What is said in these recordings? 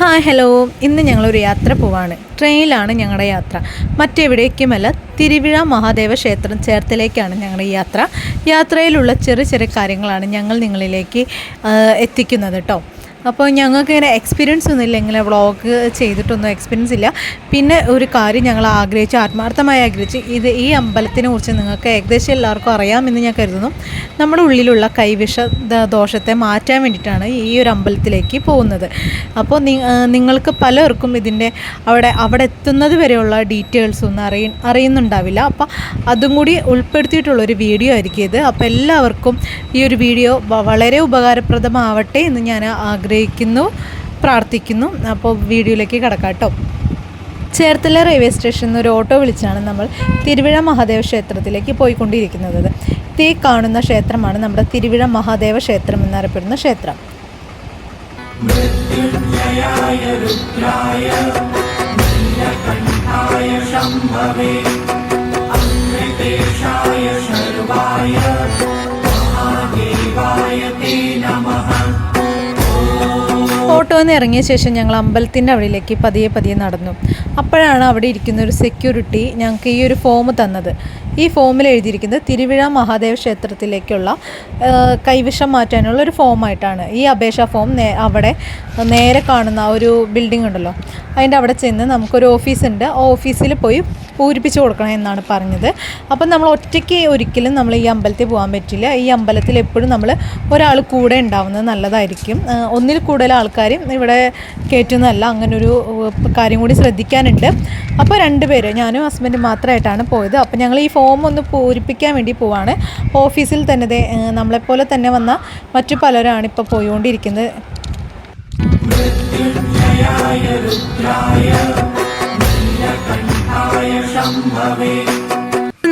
Hi hello. ഇന്ന് ഞങ്ങളൊരു യാത്ര പോവാണ്. ട്രെയിനിലാണ് ഞങ്ങളുടെ യാത്ര. മറ്റെവിടേക്കുമല്ല തിരുവിഴ മഹാദേവ ക്ഷേത്രം ചേർത്തലേക്കാണ് ഞങ്ങളുടെ യാത്ര. യാത്രയിലുള്ള ചെറിയ ചെറിയ കാര്യങ്ങളാണ് ഞങ്ങൾ നിങ്ങളിലേക്ക് എത്തിക്കുന്നത് കേട്ടോ അപ്പോൾ ഞങ്ങൾക്ക് ഇങ്ങനെ എക്സ്പീരിയൻസ് ഒന്നും ഇല്ല. ഇങ്ങനെ വ്ളോഗ് ചെയ്തിട്ടൊന്നും എക്സ്പീരിയൻസ് ഇല്ല. പിന്നെ ഒരു കാര്യം ഞങ്ങൾ ആഗ്രഹിച്ച് ആത്മാർത്ഥമായി ആഗ്രഹിച്ച്. ഇത് ഈ അമ്പലത്തിനെ കുറിച്ച് നിങ്ങൾക്ക് ഏകദേശം എല്ലാവർക്കും അറിയാമെന്ന് ഞാൻ കരുതുന്നു. നമ്മുടെ ഉള്ളിലുള്ള കൈവിഷ ദോഷത്തെ മാറ്റാൻ വേണ്ടിയിട്ടാണ് ഈ ഒരു അമ്പലത്തിലേക്ക് പോകുന്നത്. അപ്പോൾ നിങ്ങൾക്ക് പലർക്കും ഇതിന്റെ അവിടെ അവിടെ എത്തുന്നത് വരെയുള്ള ഡീറ്റെയിൽസ് ഒന്നും അറിയ അറിയുന്നുണ്ടാവില്ല. അപ്പോൾ അതും കൂടി ഉൾപ്പെടുത്തിയിട്ടുള്ളൊരു വീഡിയോ ആയിരിക്കും ഇത്. അപ്പോൾ എല്ലാവർക്കും ഈ ഒരു വീഡിയോ വളരെ ഉപകാരപ്രദമാവട്ടെ എന്ന് ഞാൻ ആഗ്രഹിക്കുന്നു. പ്രാർത്ഥിക്കുന്നു. അപ്പോൾ വീഡിയോയിലേക്ക് കിടക്കാം കേട്ടോ. ചേർത്തല റെയിൽവേ സ്റ്റേഷനിൽ നിന്ന് ഒരു ഓട്ടോ വിളിച്ചാണ് നമ്മൾ തിരുവിഴ മഹാദേവ ക്ഷേത്രത്തിലേക്ക് പോയിക്കൊണ്ടിരിക്കുന്നത്. ഇത് കാണുന്ന ക്ഷേത്രമാണ് നമ്മുടെ തിരുവിഴ മഹാദേവ ക്ഷേത്രം എന്നറിയപ്പെടുന്ന ക്ഷേത്രം. നിന്ന് ഇറങ്ങിയ ശേഷം ഞങ്ങൾ അമ്പലത്തിന്റെ അവിടേക്ക് പതിയെ പതിയെ നടന്നു. അപ്പോഴാണ് അവിടെ ഇരിക്കുന്ന ഒരു സെക്യൂരിറ്റി ഞങ്ങൾക്ക് ഈ ഒരു ഫോം തന്നത്. ഈ ഫോമിൽ എഴുതിയിരിക്കുന്നത് തിരുവിഴ മഹാദേവ ക്ഷേത്രത്തിലേക്കുള്ള കൈവിഷം മാറ്റാനുള്ള ഒരു ഫോമായിട്ടാണ് ഈ അപേക്ഷ ഫോം നേ അവിടെ നേരെ കാണുന്ന ഒരു ബിൽഡിംഗ് ഉണ്ടല്ലോ. അതിന്റെ അവിടെ ചെന്ന് നമുക്കൊരു ഓഫീസുണ്ട് ആ ഓഫീസിൽ പോയി പൂരിപ്പിച്ച് കൊടുക്കണം എന്നാണ് പറഞ്ഞത്. അപ്പം നമ്മൾ ഒറ്റയ്ക്ക് ഒരിക്കലും നമ്മൾ ഈ അമ്പലത്തിൽ പോകാൻ പറ്റില്ല. ഈ അമ്പലത്തിൽ എപ്പോഴും നമ്മൾ ഒരാൾ കൂടെ ഉണ്ടാവുന്നത് നല്ലതായിരിക്കും. ഒന്നിൽ കൂടുതൽ ആൾക്കാരും ഇവിടെ കയറ്റുന്നതല്ല. അങ്ങനൊരു കാര്യം കൂടി ശ്രദ്ധിക്കാനുണ്ട്. അപ്പോൾ രണ്ട് പേര് ഞാനും ഹസ്ബൻഡും മാത്രമായിട്ടാണ് പോയത്. അപ്പോൾ ഞങ്ങൾ ഈ ഫോം ഒന്ന് പൂരിപ്പിക്കാൻ വേണ്ടി പോവാണ്. ഓഫീസിൽ തന്നെ നമ്മളെപ്പോലെ തന്നെ വന്ന മറ്റു പലരാണ് ഇപ്പോൾ പോയിക്കൊണ്ടിരിക്കുന്നത്.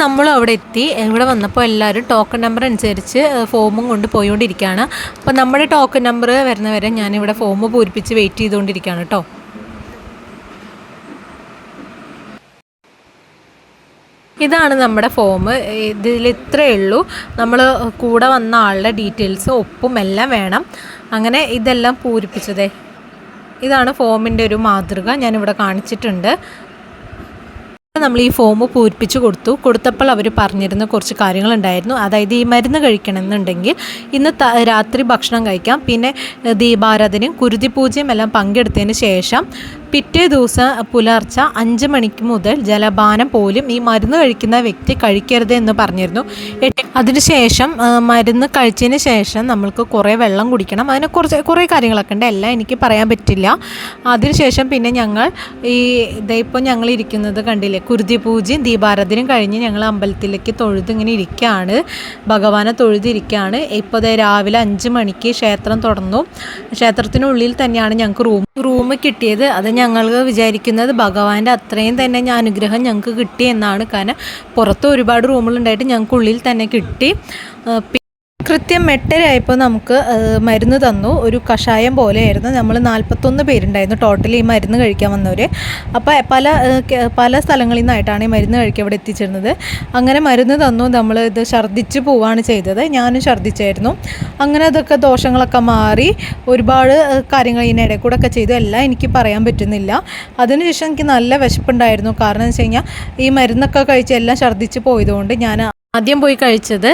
നമ്മൾ അവിടെ എത്തി. ഇവിടെ വന്നപ്പോൾ എല്ലാവരും ടോക്കൺ നമ്പർ അനുസരിച്ച് ഫോമും കൊണ്ട് പോയിക്കൊണ്ടിരിക്കുകയാണ് അപ്പോൾ നമ്മുടെ ടോക്കൺ നമ്പർ വരുന്നവരെ ഞാനിവിടെ ഫോം പൂരിപ്പിച്ച് വെയിറ്റ് ചെയ്തുകൊണ്ടിരിക്കുകയാണ് കേട്ടോ ഇതാണ് നമ്മുടെ ഫോം ഇതിൽ ഇത്രയേ ഉള്ളൂ. നമ്മൾ കൂടെ വന്ന ആളുടെ ഡീറ്റെയിൽസ് ഒപ്പും എല്ലാം വേണം. അങ്ങനെ ഇതെല്ലാം പൂരിപ്പിച്ചതേ. ഇതാണ് ഫോമിന്റെ ഒരു മാതൃക. ഞാനിവിടെ കാണിച്ചിട്ടുണ്ട്. നമ്മൾ ഈ ഫോം പൂരിപ്പിച്ച് കൊടുത്തു. കൊടുത്തപ്പോൾ അവർ പറഞ്ഞിരുന്ന കുറച്ച് കാര്യങ്ങളുണ്ടായിരുന്നു. അതായത് ഈ മരുന്ന് കഴിക്കണമെന്നുണ്ടെങ്കിൽ ഇന്ന് രാത്രി ഭക്ഷണം കഴിക്കാം. പിന്നെ ദീപാരാധനയും കുരുതി പൂജയും എല്ലാം പങ്കെടുത്തതിന് ശേഷം പിറ്റേ ദിവസം പുലർച്ചെ അഞ്ച് മണിക്ക് മുതൽ ജലപാനം പോലും ഈ മരുന്ന് കഴിക്കുന്ന വ്യക്തി കഴിക്കരുത് എന്ന് പറഞ്ഞിരുന്നു. അതിനുശേഷം മരുന്ന് കഴിച്ചതിന് ശേഷം നമ്മൾക്ക് കുറേ വെള്ളം കുടിക്കണം. അതിനെ കുറച്ച് കുറേ കാര്യങ്ങളൊക്കെ ഉണ്ട്. എല്ലാം എനിക്ക് പറയാൻ പറ്റില്ല. അതിനുശേഷം പിന്നെ ഞങ്ങൾ ഈ ഇതിപ്പോൾ ഞങ്ങൾ ഇരിക്കുന്നത് കണ്ടില്ലേ കുരുതി പൂജയും ദീപാരാധനയും കഴിഞ്ഞ് ഞങ്ങൾ അമ്പലത്തിലേക്ക് തൊഴുത് ഇങ്ങനെ ഇരിക്കുകയാണ് ഭഗവാനെ തൊഴുതിരിക്കുകയാണ് ഇപ്പോൾ ദേ രാവിലെ അഞ്ച് മണിക്ക് ക്ഷേത്രം തുറന്നു. ക്ഷേത്രത്തിനുള്ളിൽ തന്നെയാണ് ഞങ്ങൾക്ക് റൂം റൂം കിട്ടിയത്. അത് ഞങ്ങൾ വിചാരിക്കുന്നത് ഭഗവാന്റെ അത്രയും തന്നെ ഞാൻ അനുഗ്രഹം ഞങ്ങൾക്ക് കിട്ടി എന്നാണ്. കാരണം പുറത്ത് ഒരുപാട് റൂമുകളുണ്ടായിട്ട് ഞങ്ങൾക്ക് ഉള്ളിൽ തന്നെ കിട്ടി. കൃത്യം എട്ടരയായപ്പോൾ നമുക്ക് മരുന്ന് തന്നു. ഒരു കഷായം പോലെയായിരുന്നു. നമ്മൾ നാൽപ്പത്തൊന്ന് പേരുണ്ടായിരുന്നു. ടോട്ടൽ ഈ മരുന്ന് കഴിക്കാൻ വന്നവർ അപ്പോൾ പല പല സ്ഥലങ്ങളിൽ നിന്നായിട്ടാണ് ഈ മരുന്ന് കഴിക്കുക ഇവിടെ എത്തിച്ചിരുന്നത് അങ്ങനെ മരുന്ന് തന്നു. നമ്മൾ ഇത് ഛർദ്ദിച്ച് പോവാണ് ചെയ്തത്. ഞാനും ഛർദ്ദിച്ചായിരുന്നു. അങ്ങനെ അതൊക്കെ ദോഷങ്ങളൊക്കെ മാറി ഒരുപാട് കാര്യങ്ങൾ ഇതിനിടയിൽ കൂടെ ഒക്കെ ചെയ്തു. എല്ലാം എനിക്ക് പറയാൻ പറ്റുന്നില്ല. അതിനുശേഷം എനിക്ക് നല്ല വിശപ്പുണ്ടായിരുന്നു. കാരണം എന്ന് വെച്ച് കഴിഞ്ഞാൽ ഈ മരുന്നൊക്കെ കഴിച്ച് എല്ലാം ഛർദ്ദിച്ച് പോയതുകൊണ്ട് ഞാൻ ആദ്യം പോയി കഴിച്ചത്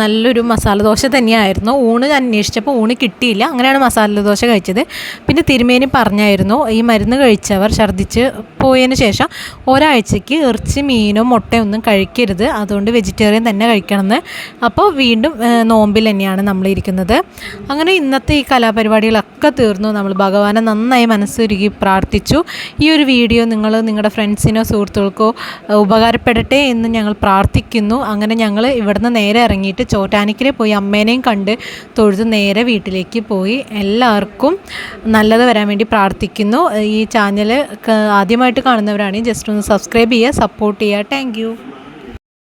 നല്ലൊരു മസാല ദോശ തന്നെയായിരുന്നു. ഊണ് അന്വേഷിച്ചപ്പോൾ ഊണ് കിട്ടിയില്ല. അങ്ങനെയാണ് മസാല ദോശ കഴിച്ചത്. പിന്നെ തിരുമേനി പറഞ്ഞായിരുന്നു ഈ മരുന്ന് കഴിച്ചവർ ഛർദ്ദിച്ച് പോയതിന് ശേഷം ഒരാഴ്ചയ്ക്ക് ഇറച്ചി മീനോ മുട്ടയൊന്നും കഴിക്കരുത്. അതുകൊണ്ട് വെജിറ്റേറിയൻ തന്നെ കഴിക്കണമെന്ന്. അപ്പോൾ വീണ്ടും നോമ്പിൽ തന്നെയാണ് നമ്മൾ ഇരിക്കുന്നത്. അങ്ങനെ ഇന്നത്തെ ഈ കലാപരിപാടികളൊക്കെ തീർന്നു. നമ്മൾ ഭഗവാനെ നന്നായി മനസ്സൊരുക്കി പ്രാർത്ഥിച്ചു. ഈ ഒരു വീഡിയോ നിങ്ങൾ നിങ്ങളുടെ ഫ്രണ്ട്സിനോ സുഹൃത്തുക്കൾക്കോ ഉപകാരപ്പെടട്ടെ എന്ന് ഞങ്ങൾ പ്രാർത്ഥിക്കുന്നു. അങ്ങനെ ഞങ്ങൾ ഇവിടുന്ന് നേരെ ഇറങ്ങിയിട്ട് ചോറ്റാനിക്കരെ പോയി അമ്മേനെയും കണ്ട് തൊഴുത് നേരെ വീട്ടിലേക്ക് പോയി. എല്ലാവർക്കും നല്ലത് വരാൻ വേണ്ടി പ്രാർത്ഥിക്കുന്നു. ഈ ചാനൽ ആദ്യമായിട്ട് കാണുന്നവരാണെങ്കിൽ ജസ്റ്റ് ഒന്ന് സബ്സ്ക്രൈബ് ചെയ്യുക സപ്പോർട്ട് ചെയ്യുക. താങ്ക്